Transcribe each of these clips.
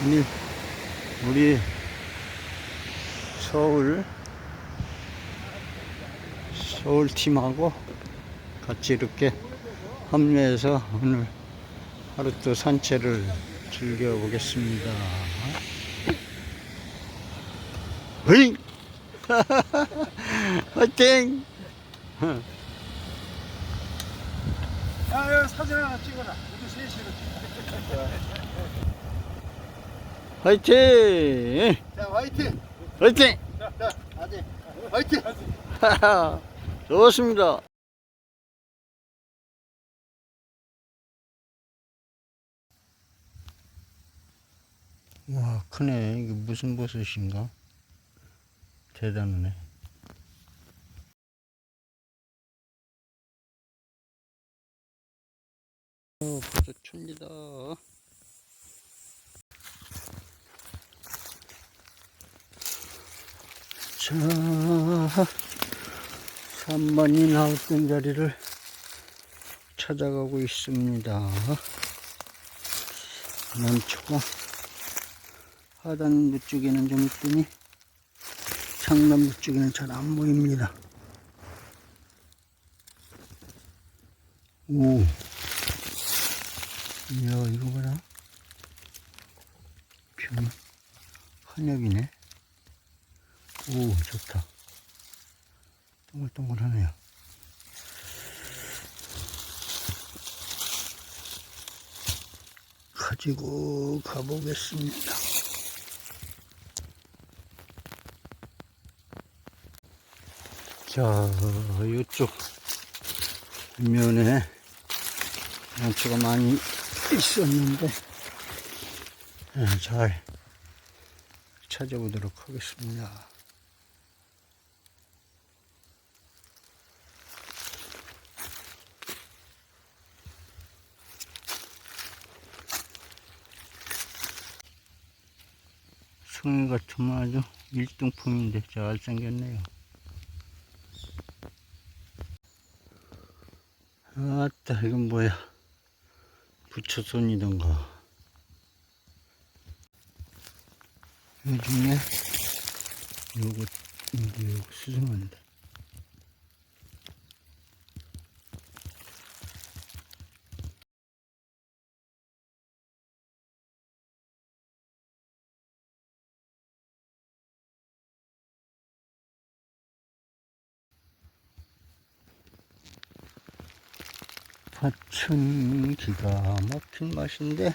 오늘 우리 서울 서울 팀하고 같이 이렇게 합류해서 오늘 하루 또 산책을 즐겨 보겠습니다. 으잉! 화이팅! 야, 야, 사진 하나 찍어라. 우리 셋이로. 화이팅! 자, 화이팅! 화이팅! 자, 자, 아직. 화이팅! 좋습니다. 와, 크네. 이게 무슨 버섯인가? 대단하네. 어, 버섯 천리다. 자, 3번이 나왔던 자리를 찾아가고 있습니다. 난초가 하단부 쪽에는 좀 있더니 상단부 쪽에는 잘 안 보입니다. 오, 이야, 이거 봐라. 변, 한약이네. 오, 좋다. 동글동글하네요. 가지고 가보겠습니다. 자, 이쪽 면에 난초가 많이 있었는데, 예, 잘 찾아보도록 하겠습니다. 송이 같으면 아주 일등품인데 잘생겼네요. 아따, 이건 뭐야. 부처손이던가. 요즘에 요거, 이게 요거 수승한데. 밭은 기가 막힌 맛인데,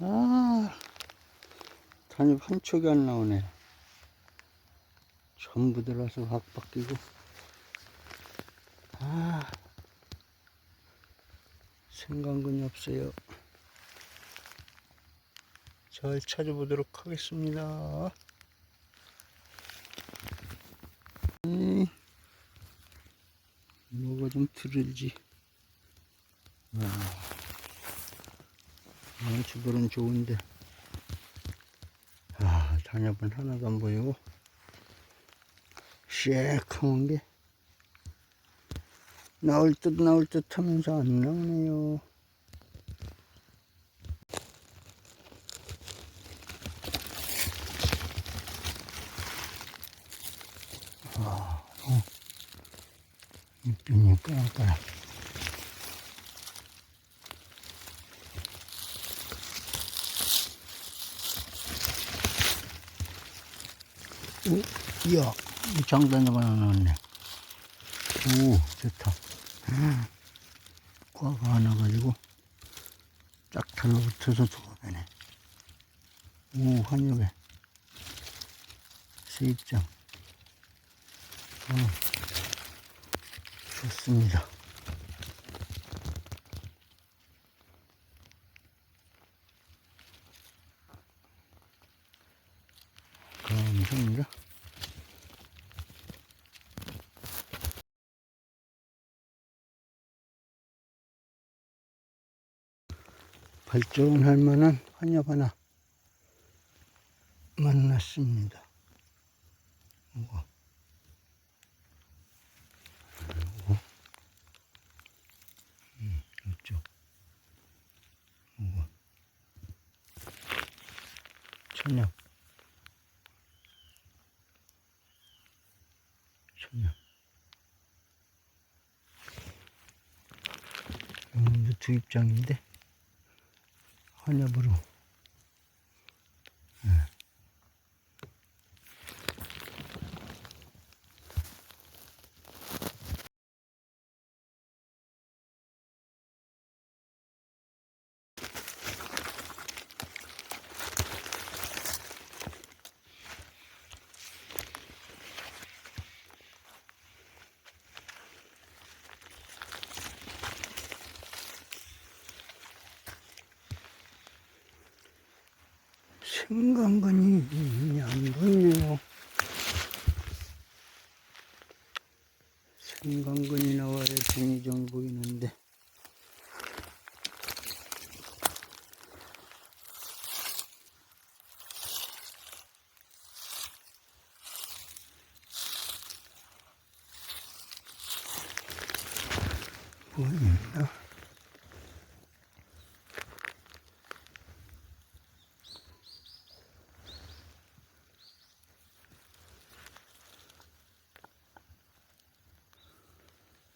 아, 단엽 한 촉이 안 나오네. 전부 들어서 확 바뀌고, 아, 생강근이 없어요. 잘 찾아보도록 하겠습니다. 음. 뭐가 좀 들을지. 아, 주별은 좋은데. 아, 단엽은 하나도 안 보이고. 쉐크한 게. 나올 듯 나올 듯 하면서 안 나오네요. 까랑까랑. 오, 이야, 하나 나왔네. 오, 좋다. 음, 과가 하나 가지고 쫙 달라붙어서 들어가네. 오, 한엽에 세입장. 어. 좋습니다. 감사합니다. 발전할 만한 한엽 하나 만났습니다. 이거. 천엽. 천엽. 오늘도 두 입장인데, 한엽으로. 생강근이 안 보이네요. 생강근이 나와야 등이 좀 보이는데. 보입니다.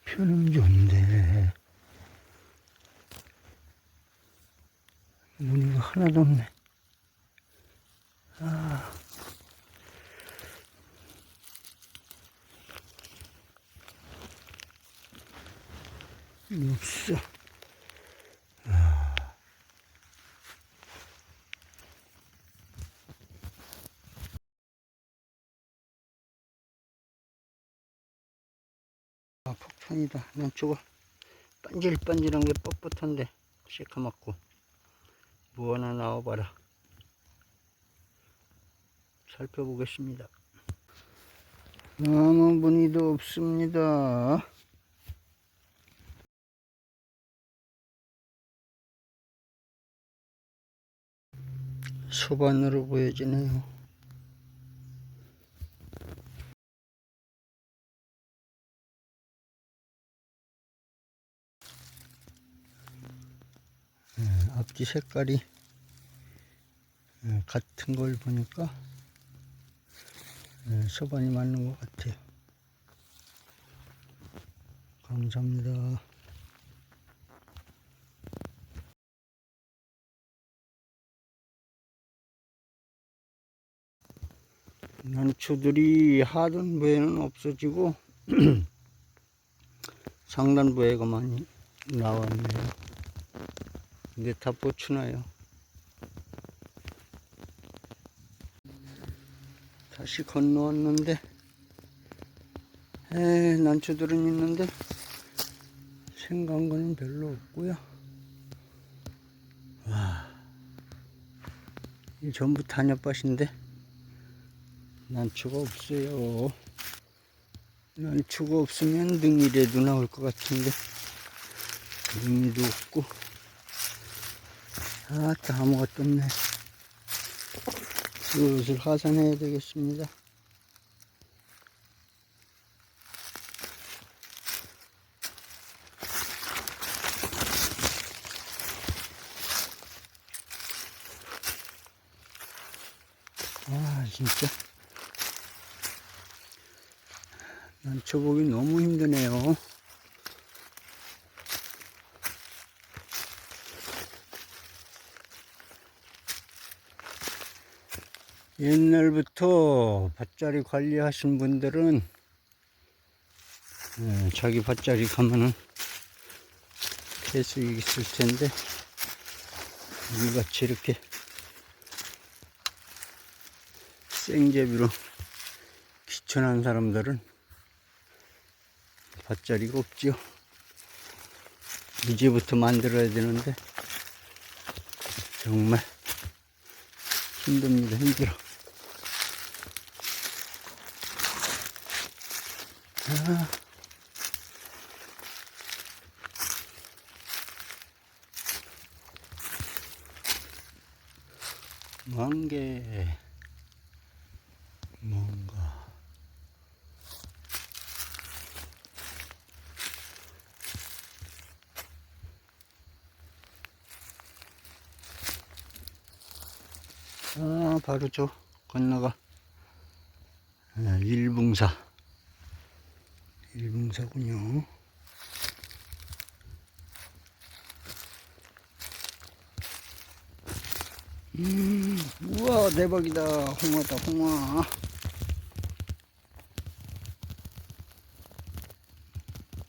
표는 좋은데 무늬가 하나도 없네. 아. 없어. 아, 폭탄이다. 난 저거 반질반질한 게 뻣뻣한데 새카맣고 뭐 하나 나와봐라. 살펴보겠습니다. 아무 무늬도 없습니다. 소반으로 보여지네요. 앞뒤 색깔이 예, 같은 걸 보니까 예, 소반이 맞는 것 같아요. 감사합니다. 난초들이 하단부에는 없어지고 상단부에가 많이 나왔네요. 근데 다 뻗추나요. 다시 건너왔는데, 에 난초들은 있는데, 생간 거는 별로 없고요. 와, 이 전부 단엽밭인데, 난초가 없어요. 난초가 없으면 능이라도 나올 것 같은데, 능이도 없고, 아, 또 아무것도 없네. 슬슬 하산해야 되겠습니다. 아, 진짜. 난 초보기 너무 힘드네요. 옛날부터 밭자리 관리하신 분들은 예, 자기 밭자리 가면은 계속 있을 텐데 우리같이 이렇게 생제비로 귀천한 사람들은 밭자리가 없지요. 이제부터 만들어야 되는데 정말 힘듭니다. 힘들어. 만개 뭔가 아 아, 바로 저 건너가. 아, 일붕사. 일붕사군요. 음, 우와, 대박이다. 홍어다, 홍어.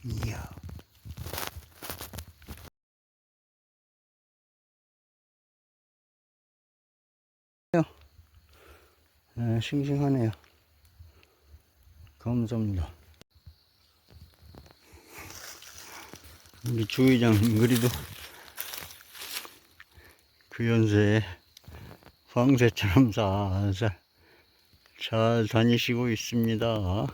이야. 아, 싱싱하네요. 감사합니다. 우리 주의장 그리도 그 연세에 황새처럼 살살 잘 다니시고 있습니다.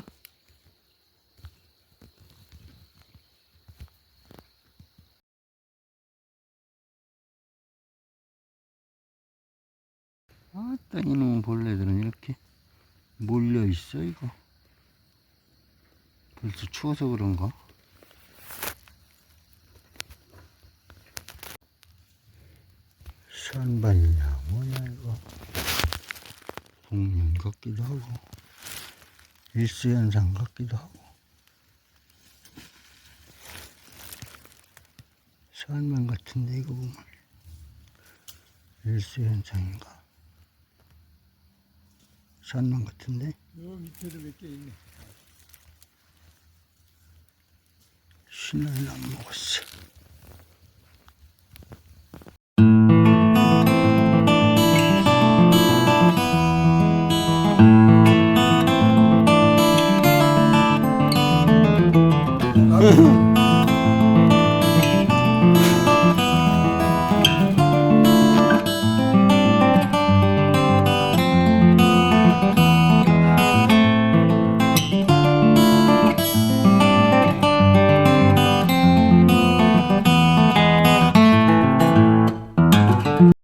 아따 이놈 벌레들은 이렇게 몰려 있어 이거 벌써 추워서 그런가? 산반이냐 뭐냐 이거. 복륜 같기도 하고 일수연상 같기도 하고. 산만 같은데 이거 보면. 일수현상인가? 산만 같은데? 요 밑에도 몇 개 있네. 신나는 안 먹었어 Mm-hmm.